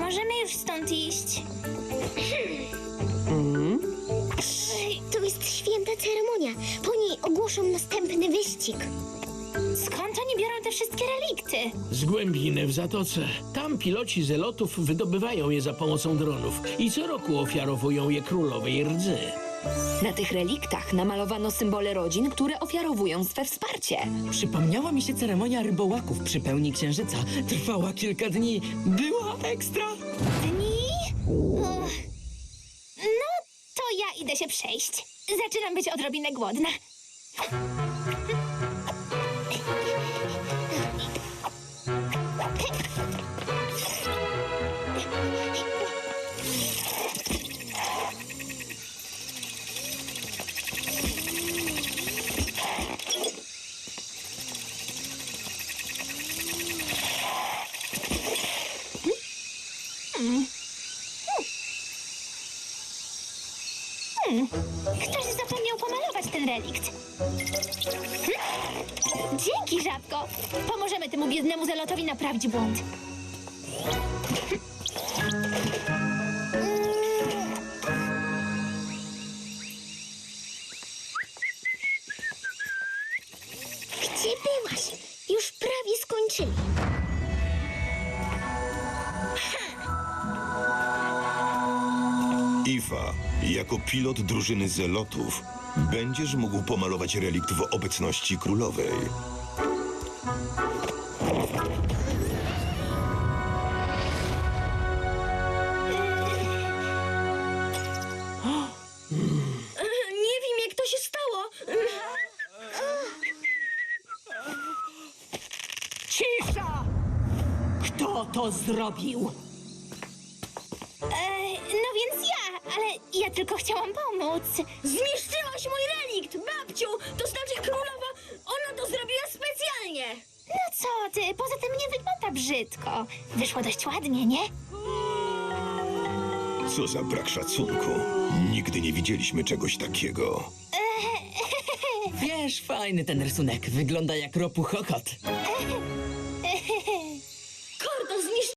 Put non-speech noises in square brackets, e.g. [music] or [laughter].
Możemy już stąd iść. Tu jest święta ceremonia. Po niej ogłoszą następny wyścig. Skąd oni biorą te wszystkie relikty? Z głębiny w zatoce. Tam piloci zelotów wydobywają je za pomocą dronów i co roku ofiarowują je królowej rdzy. Na tych reliktach namalowano symbole rodzin, które ofiarowują swe wsparcie. Przypomniała mi się ceremonia rybołaków przy pełni księżyca. Trwała kilka dni. Była ekstra. Dni? Uch. No, to ja idę się przejść. Zaczynam być odrobinę głodna. Ktoś zapomniał pomalować ten relikt. Hm? Dzięki, żabko. Pomożemy temu biednemu zelotowi naprawić błąd. Gdzie byłaś? Już prawie skończyli. Ifa, jako pilot drużyny zelotów, będziesz mógł pomalować relikt w obecności królowej. Nie wiem, jak to się stało. Cisza! Kto to zrobił? Ale ja tylko chciałam pomóc. Zniszczyłaś mój relikt, babciu! To znaczy królowa, ona to zrobiła specjalnie. No co ty, poza tym nie wygląda brzydko. Wyszło dość ładnie, nie? Co za brak szacunku. Nigdy nie widzieliśmy czegoś takiego. [laughs] Wiesz, fajny ten rysunek. Wygląda jak ropuchokot. [laughs]